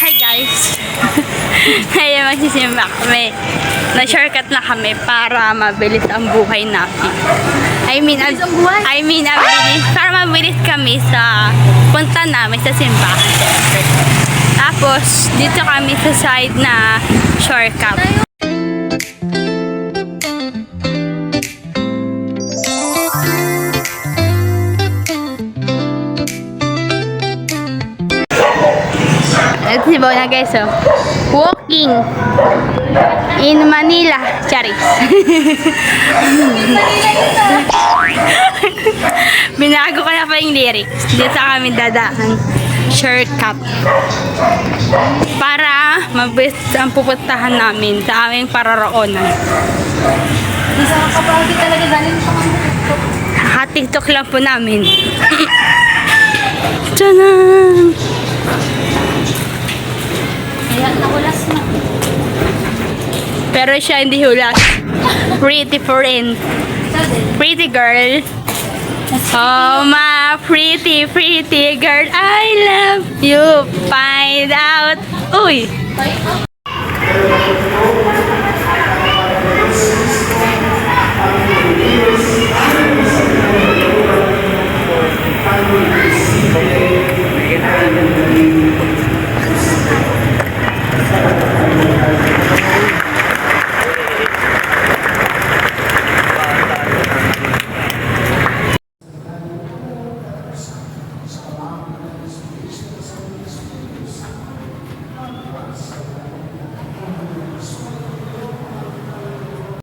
Hi guys! Ngayon magsisimba kami. Na-shortcut na kami para mabilis ang buhay natin. I mean, ang buhay? I mean, ang bilis, para mabilis kami sa punta namin sa simbahan. Tapos, dito kami sa side na shortcut. Si Bona guys, oh. Walking in Manila. Charis. Binago ko na pa yung lyrics. Dito kami dadaan. Shortcut. Para mabilis ang pupuntahan namin sa aming pararoonan. Isa ka kapag talaga galing sa mga Naka-tiktok lang po namin. Tanan! Kaya nakulas na. Pero siya hindi hulas. Pretty friend. Pretty girl. Oh, my pretty, pretty girl, I love you. Find out. Uy!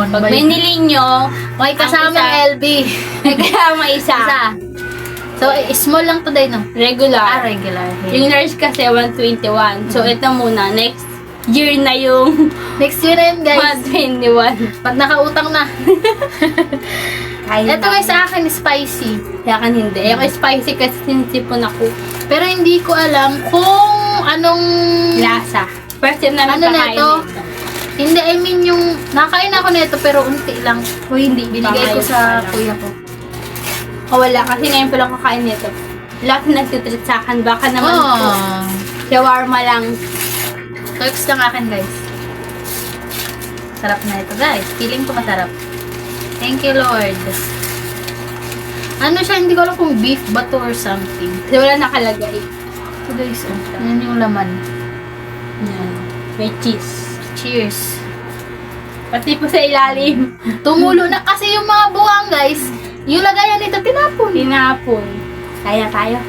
Pag binili nyo, May kasama. LB. kaya may isa. Isa. So, eh, small lang to day, no? Ah, Regular. regular. Yung nurse kasi 121. So, ito muna. Next year na yung Next year na yun, guys. 121. Pag nakautang na. Kaya Ito guys, sa akin, spicy. Kaya kan hindi. Ayoko spicy kasi sinisipon ako. Pero hindi ko alam kung anong... Lasa. First time namin Ano na ito? Hindi, I mean yung... Nakain ako nito pero unti lang. O hindi. Binigay ko sa kuya ko. O wala. Kasi ngayon pa lang kakain nito. Lahat na nagtitreat sa akin. Baka naman po. Oh. Shawarma lang. Turks lang akin, guys. Sarap na ito, guys. Feeling ko masarap. Thank you, Lord. Ano siya, hindi ko alam kung beef ba to or something. Kasi wala nakalagay. Ito, guys, oh. Yan yung laman. Yan. May cheese. Cheers. Pati po sa ilalim. Tumulo na kasi yung mga buwang, guys. Yung lagayan nito, tinapon. Tinapon. Kaya tayo.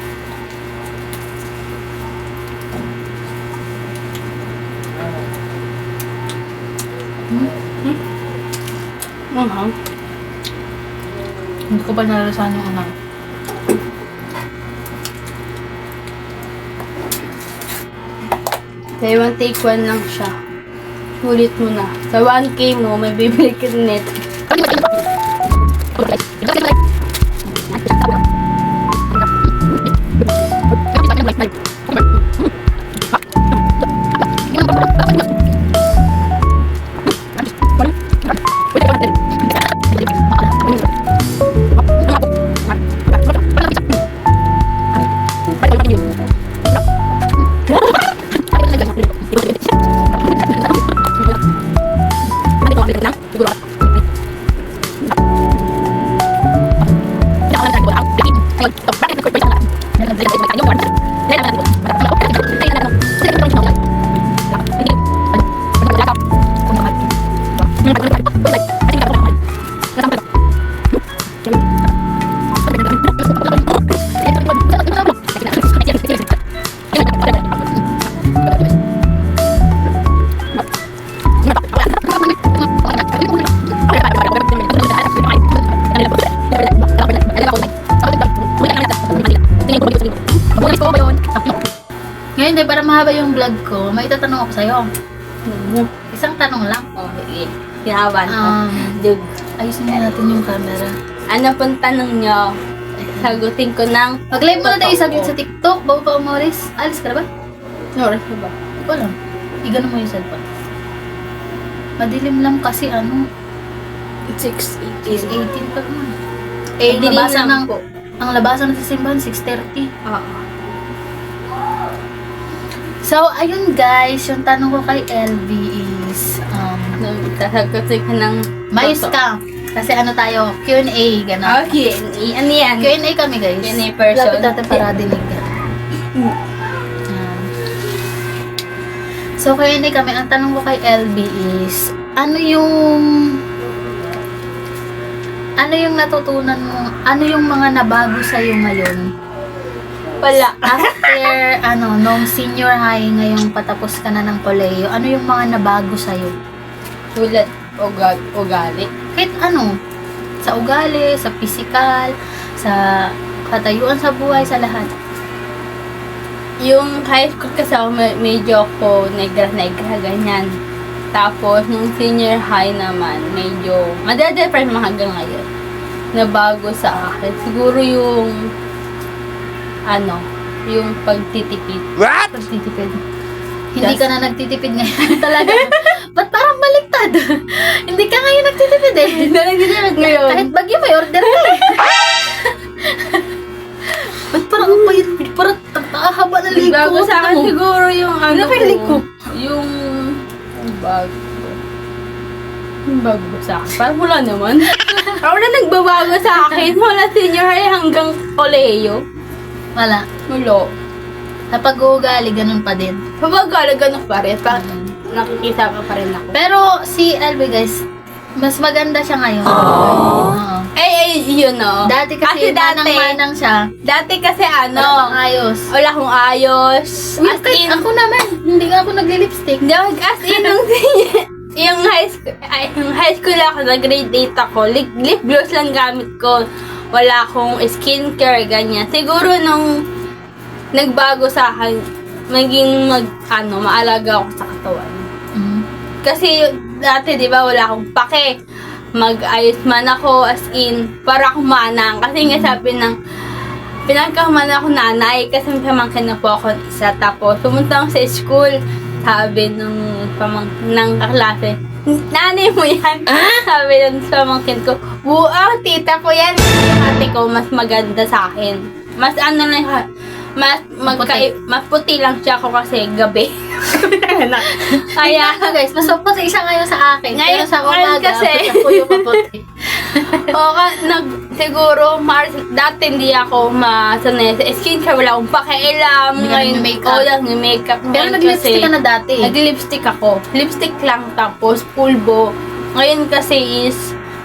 Uh-huh. Hindi ko pa nalasahan yung ano. Kaya one take one lang siya. Ulit mo na. Sa 1K mo, may bibili ka nito. Itatanong ako sa'yo. Isang tanong lang. Oh, sige. Tinawan ko. Um, Dug. ayusin na natin yung camera. Ano pong tanong nyo? Sagutin ko ng... Mag-live muna tayo sa, Totoo. sa TikTok bago ka umalis. Alis ka na ba? Oras na ba? Hindi ko alam. Igano mo yung cellphone. Madilim lang kasi ano, 6, is 18 pa naman. Eh, Ang labasan ng-. Ang labasan na sa simbahan, 6.30. Oo. So, ayun guys, yung tanong ko kay LV is, um, Sasagutin ka ng... mayos ka. Kasi ano tayo, Q&A, gano'n. Okay, ano yan? Q&A kami guys. Q&A person. Lapit natin para dinig. Yan. So, Q&A kami. Ang tanong ko kay LB is, ano yung ano yung natutunan mo, ano yung mga nabago sa'yo ngayon? Wala. After, ano, nung senior high, ngayong patapos ka na ng koleyo, ano yung mga nabago sa'yo? Tulad ugal, ugali. Kahit ano, sa ugali, sa physical, sa katayuan sa buhay, sa lahat. Yung high school kasi ako, me- medyo ako negra-negra, ganyan. Tapos, nung senior high naman, medyo, madadepend mga hanggang ngayon, na bago sa akin. Siguro yung, ano, yung pagtitipid. What? Pagtitipid. Hindi ka na nagtitipid ngayon talaga. Ba't parang baliktad? Hindi ka ngayon nagtitipid eh. Nagtitipid ngayon. Kahit bagyo may order ka eh. Ba't parang ang payat? Parang tahaba na liko. Bago sa akin siguro yung ano Ano ba yung liko? Yung, bago. Yung bago ba sa akin? Parang wala naman. Ako na nagbabago sa akin. Wala senior high hanggang koleyo. Wala. Wala. Sa pag-uugali, ganun pa din. Kapag ganun pa rin, pa, Mm. nakikita ka pa rin ako. Pero si LB guys, mas maganda siya ngayon. Oo. Eh, eh, yun no. Dati kasi, manang-manang siya. Dati kasi Ano? ano, ayos. wala akong ayos. As kahit in, ako naman, hindi nga ako nagli-lipstick. Hindi, as in, nung yung high school, ay, yung high school ako, na grade 8 ako, lip, lip gloss lang gamit ko. Wala akong skincare, ganyan. Siguro nung nagbago sa akin, maging mag, ano, maalaga ako sa katawan. Mm. Kasi dati, di ba, wala akong pake. Mag-ayos man ako, as in, para akong manang. Kasi nga sabi ng, pinagkamanan ako nanay kasi may pamangkin na po ako isa. Tapos, pumunta ako sa school. Sabi nung pamang ng kaklase, nanay mo yan. Sabi ng pamangkin ko, buang tita ko yan. Ate ko, mas maganda sa akin. Mas ano ha- mas magka, mas puti lang siya ako kasi gabi. Kaya, guys, mas maputi siya ngayon sa akin. Ngayon- pero sa umaga, kasi- ako yung maputi. o ka, nag, siguro, Mars, dati hindi ako masanay sa skincare, wala akong pakialam. Hindi ka nag-makeup. Oo, lang, makeup. pero nag-lipstick ka na dati. Nag-lipstick ako. Lipstick lang, tapos pulbo. Ngayon kasi is,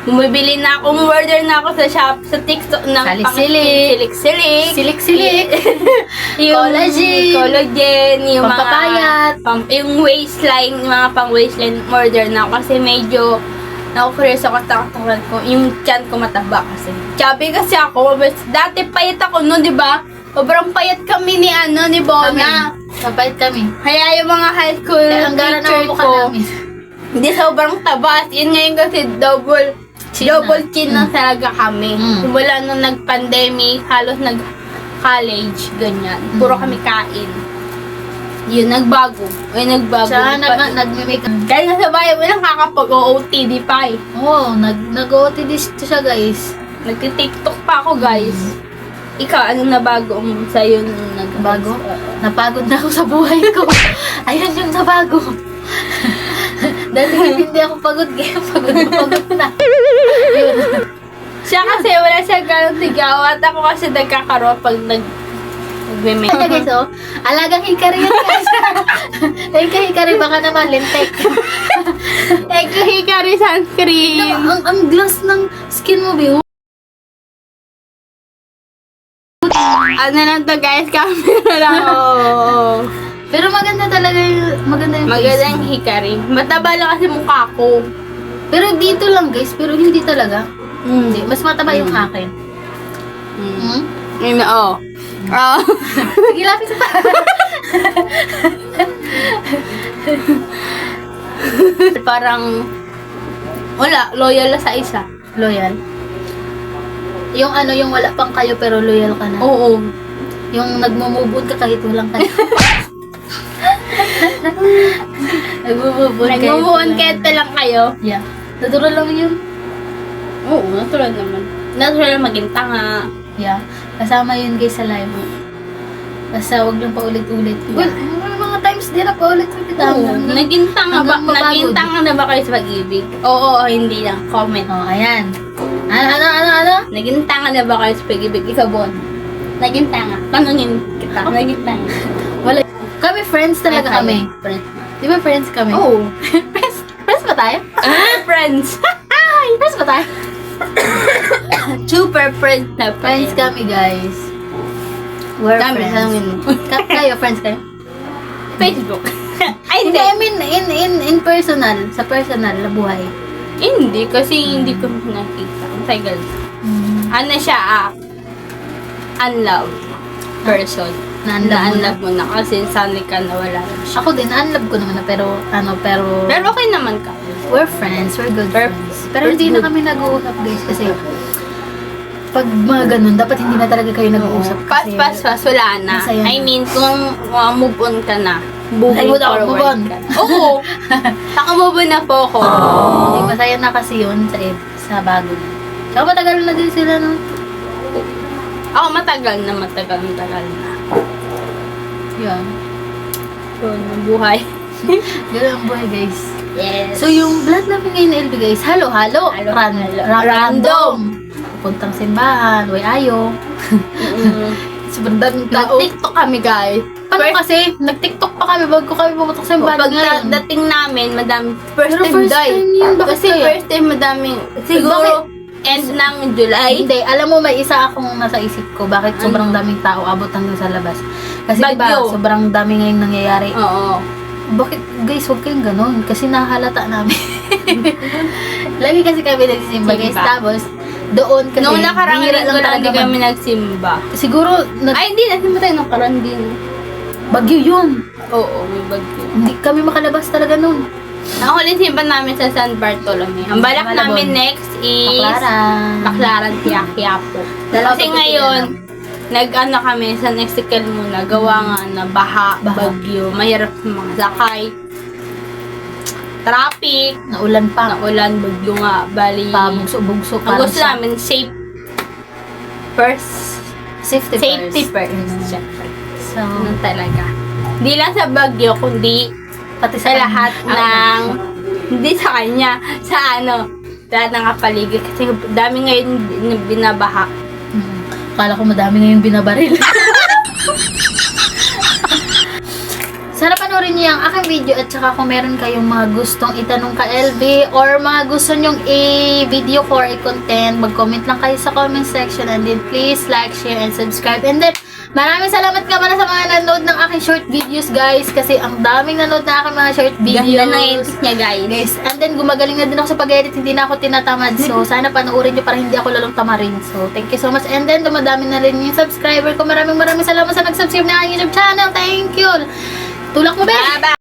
bumibili na ako, order na ako sa shop, sa TikTok ng Salik-silik. Silik-silik. Silik-silik. yung Collagen. Collagen. Yung Pampapayat. mga, pam, yung waistline, yung mga pang waistline order na ako kasi medyo naku-curious ako sa katawan ko. Yung chan ko mataba kasi. Chubby kasi ako. Mas, dati payat ako noon, di ba? Sobrang payat kami ni ano, ni Bona. Mabait kami. Kaya yung mga high school Kaya ang teacher na mukha ko, namin. hindi sobrang tabas. Yun ngayon kasi double, Chin double chin na talaga kami. Mm. Simula nung nag-pandemic, halos nag-college, ganyan. Puro Mm. kami kain. Yun, nagbago. Ay, nagbago. Siya nag, Pa- nag-make Kaya nasa bayan, walang kakapag-OOTD pa eh. Oo, oh, nag, nag-OOTD siya guys. Nagtitiktok pa ako, guys. Ikaw, anong nabago mo sa'yo nung nag Bago? Napagod na ako sa buhay ko. Ayun yung nabago. Dati hindi ako pagod kaya pagod na pagod na. Yun. Siya kasi wala siya ganong tigaw at ako kasi nagkakaroon pag nag nagme Kaya guys, oh, alagang hikari yan guys. Hika hikari, baka naman lintek. Eh, hikari sunscreen. ang, ang glass ng skin mo, Biho. Ano lang to guys, camera lang. Oo. Pero maganda talaga yung, maganda yung face Magandang mo. hikari. Mataba lang kasi mukha ko. Pero dito lang guys, pero hindi talaga. Hindi, Mm. mas mataba yung akin. Mm. Hmm? Yun, oo. Oo. Sige, lapit sa Parang, wala, loyal na sa isa. Loyal. Yung ano, yung wala pang kayo pero loyal ka na. Oo. Yung nagmumubod ka kahit walang kayo. nagmumubod Nagmumuhan walang- kahit lang kayo. Yeah. Natural lang yun. Oo, natural naman. Natural maging tanga. Yeah. Kasama yun guys sa live. Basta wag lang paulit-ulit. Well, may mga times hirap pa ulit ulit. Oo. Naging tanga ba, Hanggang mapagod. naging tanga na ba kayo sa pag-ibig? Oo o hindi lang. Comment. Oh, ayan. Ano, ano, ano, ano? Naging tanga na ba kayo sa pag-ibig? Ikaw, Bon. Naging tanga. Tanungin kita. Naging tanga. Wala. Kami friends talaga kami. Friends. Di ba friends kami? Oo. friends, friends ba tayo? Ah, friends. Friends ba tayo? Super friends na Friends kami, guys. We're Dami, friends. mo. Ka- kayo, friends kayo? Facebook. Ay, Hindi, hindi. I mean, in, in, in personal, sa personal na buhay. Hindi, kasi hindi ko nakita. Ang tagal. Ano siya, ah, unloved person. Na-unlove mo na? Na-unlove mo na kasi sanay ka na wala na siya. Ako din, unlove ko naman na, pero, ano, pero, Pero okay naman ka. we're friends, we're good We're- friends. Pero we're hindi na good. kami nag-uusap, guys, kasi, pag mga ganun, dapat hindi na talaga kayo nag-uusap. Pas, kasi- pas, pas, wala na. Masaya na. I mean, kung uh, move on ka na, moving Ay, move on, move on. Oo. Naka-move on na po ako. Hindi, masaya na kasi yun sa, sa bago. Tsaka matagal na din sila, no? Ako matagal na, matagal, matagal na. Yun. Yun, ang buhay. Yun ang buhay, guys. Yes. So, yung blood namin ngayon na LB, guys, halo-halo. Halo, Ran- halo. ra- Random. Pupuntang simbahan, way ayo. Mm. Sobrang daming tao. Nag-tiktok kami, guys. Paano First- kasi? Nag-tiktok pa kami bago kami pumunta sa simbahan Pag dating namin, madami, first Pero time first time yun, Kasi kaya? first time madaming, siguro, end ng July. Hindi, alam mo, may isa akong nasa isip ko. Bakit sobrang daming tao abot hanggang sa labas? Kasi diba, Bagyo. sobrang dami ngayong nangyayari. Oo. Bakit, guys, huwag kayong ganun. Kasi nahalata namin. Lagi kasi kami nagsisimba, guys. Tapos, doon kasi, Nung nakarang bihira linggo lang hindi kami nagsimba. Siguro, na, Ay, hindi. Nagsimba tayo nung karan din. bagyo yun. Oo, may bagyo. Hindi kami makalabas talaga nun. Ang huling simba namin sa San Bartolome. Ang balak Malabon. namin next is Baklaran. Baklaran, Quiapo. Dalawa Kasi pa ngayon, nag-ano kami sa Nexical muna. Gawa nga na baha, Baha. bagyo, mahirap mga sakay. Traffic, Naulan pa. naulan, bagyo nga, bali. Pabugso-bugso. Ang gusto namin, safe first. Safety, Safety first. first. So, Ganun talaga. Hindi lang sa bagyo, kundi pati sa lahat Ah, ng, hindi sa kanya, sa ano, lahat ng kapaligid. Kasi dami ngayon na binabaha. Mm. Kala ko madami ngayong binabaril. panoorin niyo yung aking video at saka kung meron kayong mga gustong itanong ka LB or mga gusto nyong i-video for i-content, mag-comment lang kayo sa comment section and then please like, share, and subscribe. And then, maraming salamat ka pala sa mga nanood ng aking short videos guys kasi ang daming nanood na aking mga short videos. Ganda ng edit niya, guys. Guys, and then gumagaling na din ako sa pag-edit, hindi na ako tinatamad. So, sana panoorin nyo para hindi ako lalong tamarin. So, thank you so much. And then, dumadami na rin yung subscriber ko. Maraming maraming salamat sa nag-subscribe na aking YouTube channel. Thank you! Tulak mo, be! Bye-bye!